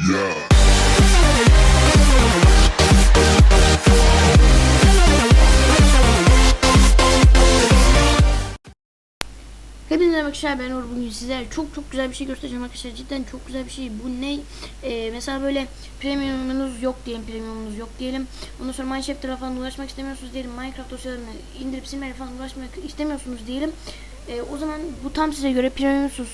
Hepinize arkadaşlar ben Uğur. Bugün sizlere çok çok güzel bir şey göstereceğim arkadaşlar. Cidden çok güzel bir şey. Bu ne? Ee, mesela böyle premiumunuz yok diyelim premiumunuz yok diyelim. Ondan sonra Minecraft'ta falan ulaşmak istemiyorsunuz diyelim. Minecraft dosyalarını indirip silmeye falan ulaşmak istemiyorsunuz diyelim. Ee, o zaman bu tam size göre premiumsuz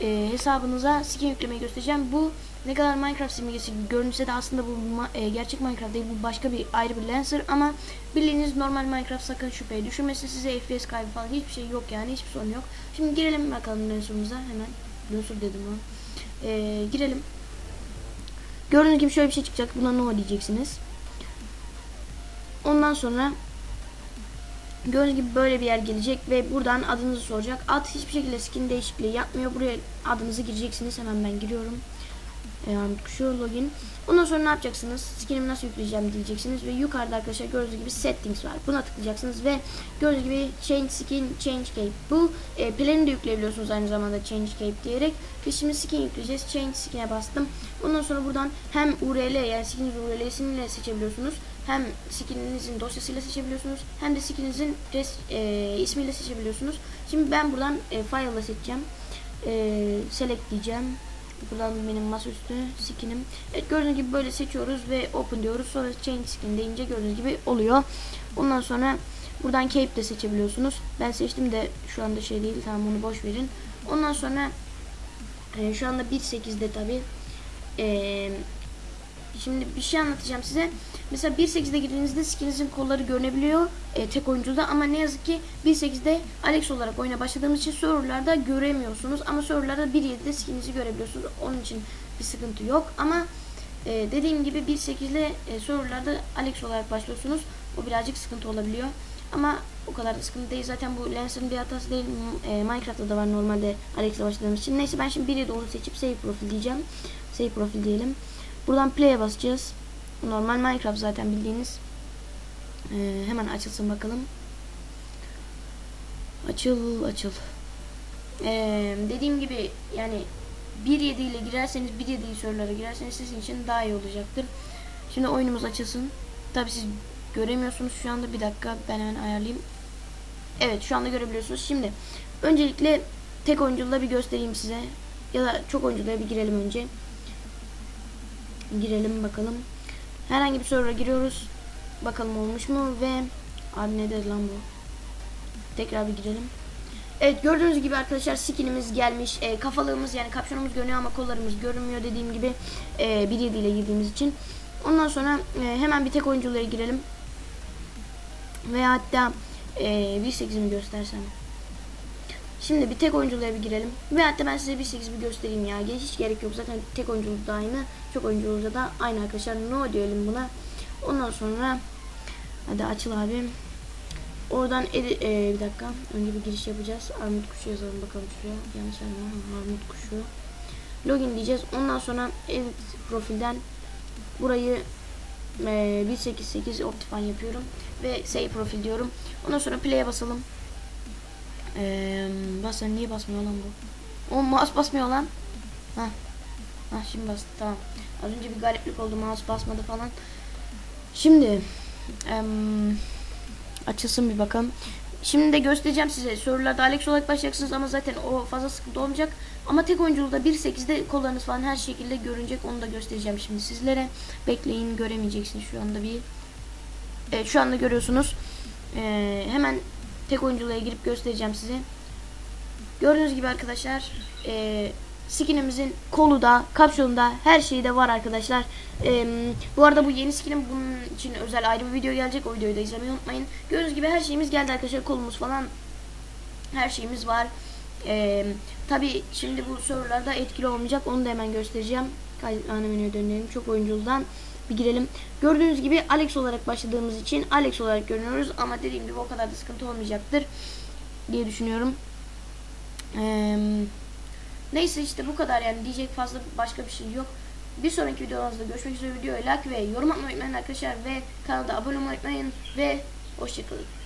e, hesabınıza skin yüklemeyi göstereceğim. Bu ne kadar Minecraft simgesi görünse de aslında bu e, gerçek Minecraft değil bu başka bir ayrı bir Lancer ama bildiğiniz normal Minecraft sakın şüpheye düşürmesin size FPS kaybı falan hiçbir şey yok yani hiçbir sorun yok. Şimdi girelim bakalım Lancer'ımıza hemen. Lancer dedim lan. E, girelim. Gördüğünüz gibi şöyle bir şey çıkacak. Buna no diyeceksiniz. Ondan sonra Gördüğünüz gibi böyle bir yer gelecek ve buradan adınızı soracak. Ad hiçbir şekilde skin değişikliği yapmıyor. Buraya adınızı gireceksiniz. Hemen ben giriyorum. Yani şu login. Ondan sonra ne yapacaksınız? Skinimi nasıl yükleyeceğim diyeceksiniz ve yukarıda arkadaşlar gördüğünüz gibi settings var. Buna tıklayacaksınız ve gördüğünüz gibi change skin, change cape. Bu e, planı da yükleyebiliyorsunuz aynı zamanda change cape diyerek. Biz şimdi skin yükleyeceğiz. Change skin'e bastım. Ondan sonra buradan hem URL yani skinin URL'sini seçebiliyorsunuz. Hem skininizin dosyasıyla seçebiliyorsunuz. Hem de skininizin res, e, ismiyle seçebiliyorsunuz. Şimdi ben buradan e, file'la seçeceğim. E, select diyeceğim. Buradan benim masaüstü skinim. Evet gördüğünüz gibi böyle seçiyoruz ve open diyoruz. Sonra change skin deyince gördüğünüz gibi oluyor. Ondan sonra buradan cape de seçebiliyorsunuz. Ben seçtim de şu anda şey değil. Tamam onu boş verin. Ondan sonra e, şu anda 1.8'de tabi. E, şimdi bir şey anlatacağım size. Mesela 1.8'de girdiğinizde skinizin kolları görünebiliyor e, tek oyuncuda ama ne yazık ki 1.8'de Alex olarak oyuna başladığımız için serverlarda göremiyorsunuz ama serverlarda 1.7'de skininizi görebiliyorsunuz. Onun için bir sıkıntı yok ama e, dediğim gibi 1.8 ile e, serverlarda Alex olarak başlıyorsunuz. O birazcık sıkıntı olabiliyor. Ama o kadar da sıkıntı değil. Zaten bu Lancer'ın bir hatası değil. E, Minecraft'ta da var normalde Alex'le başladığımız için. Neyse ben şimdi 1.7 onu seçip save profil diyeceğim. Save profil diyelim. Buradan play'e basacağız. Normal Minecraft zaten bildiğiniz. Ee, hemen açılsın bakalım. Açıl açıl. Ee, dediğim gibi yani 1.7 ile girerseniz 1.7 sorulara girerseniz sizin için daha iyi olacaktır. Şimdi oyunumuz açılsın. Tabi siz göremiyorsunuz şu anda bir dakika ben hemen ayarlayayım. Evet şu anda görebiliyorsunuz. Şimdi öncelikle tek oyunculuğa bir göstereyim size. Ya da çok oyunculuğa bir girelim önce. Girelim bakalım. Herhangi bir server'a giriyoruz. Bakalım olmuş mu ve abi ne dedi lan bu? Tekrar bir girelim. Evet gördüğünüz gibi arkadaşlar skinimiz gelmiş. E, kafalığımız yani kapşonumuz görünüyor ama kollarımız görünmüyor dediğim gibi e, 1.7 ile girdiğimiz için. Ondan sonra e, hemen bir tek oyunculara girelim. Ve hatta e, 1.8'imi göstersem. Şimdi bir tek oyunculuğa bir girelim. Ve hatta ben size 1.8 bir göstereyim ya. Geç hiç gerek yok. Zaten tek oyunculukta aynı. Çok oyunculukta da aynı arkadaşlar. No diyelim buna. Ondan sonra hadi açıl abi. Oradan e, bir dakika. Önce bir giriş yapacağız. Armut kuşu yazalım bakalım şuraya. Yanlış yazma. Armut kuşu. Login diyeceğiz. Ondan sonra edit profilden burayı e, 188 Optifine yapıyorum. Ve save profil diyorum. Ondan sonra play'e basalım. Eee bas niye basmıyor lan bu? O mouse basmıyor lan. Ha. Ha şimdi bastı tamam. Az önce bir gariplik oldu mouse basmadı falan. Şimdi em, açılsın bir bakalım. Şimdi de göstereceğim size. Sorularda Alex olarak başlayacaksınız ama zaten o fazla sıkıntı olmayacak. Ama tek oyunculuğda 1.8'de kollarınız falan her şekilde görünecek. Onu da göstereceğim şimdi sizlere. Bekleyin göremeyeceksiniz şu anda bir. Evet şu anda görüyorsunuz. Ee, hemen tek oyunculuğa girip göstereceğim size. Gördüğünüz gibi arkadaşlar e, skinimizin kolu da kapşonunda her şeyi de var arkadaşlar. E, bu arada bu yeni skinim bunun için özel ayrı bir video gelecek. O videoyu da izlemeyi unutmayın. Gördüğünüz gibi her şeyimiz geldi arkadaşlar. Kolumuz falan her şeyimiz var. E, Tabi şimdi bu sorularda etkili olmayacak. Onu da hemen göstereceğim. Kaydet ana menüye dönelim. Çok oyunculuğdan bir girelim. Gördüğünüz gibi Alex olarak başladığımız için Alex olarak görünüyoruz ama dediğim gibi o kadar da sıkıntı olmayacaktır diye düşünüyorum. Ee, neyse işte bu kadar yani diyecek fazla başka bir şey yok. Bir sonraki videolarımızda görüşmek üzere videoya like ve yorum atmayı unutmayın arkadaşlar ve kanalda abone olmayı unutmayın ve hoşçakalın.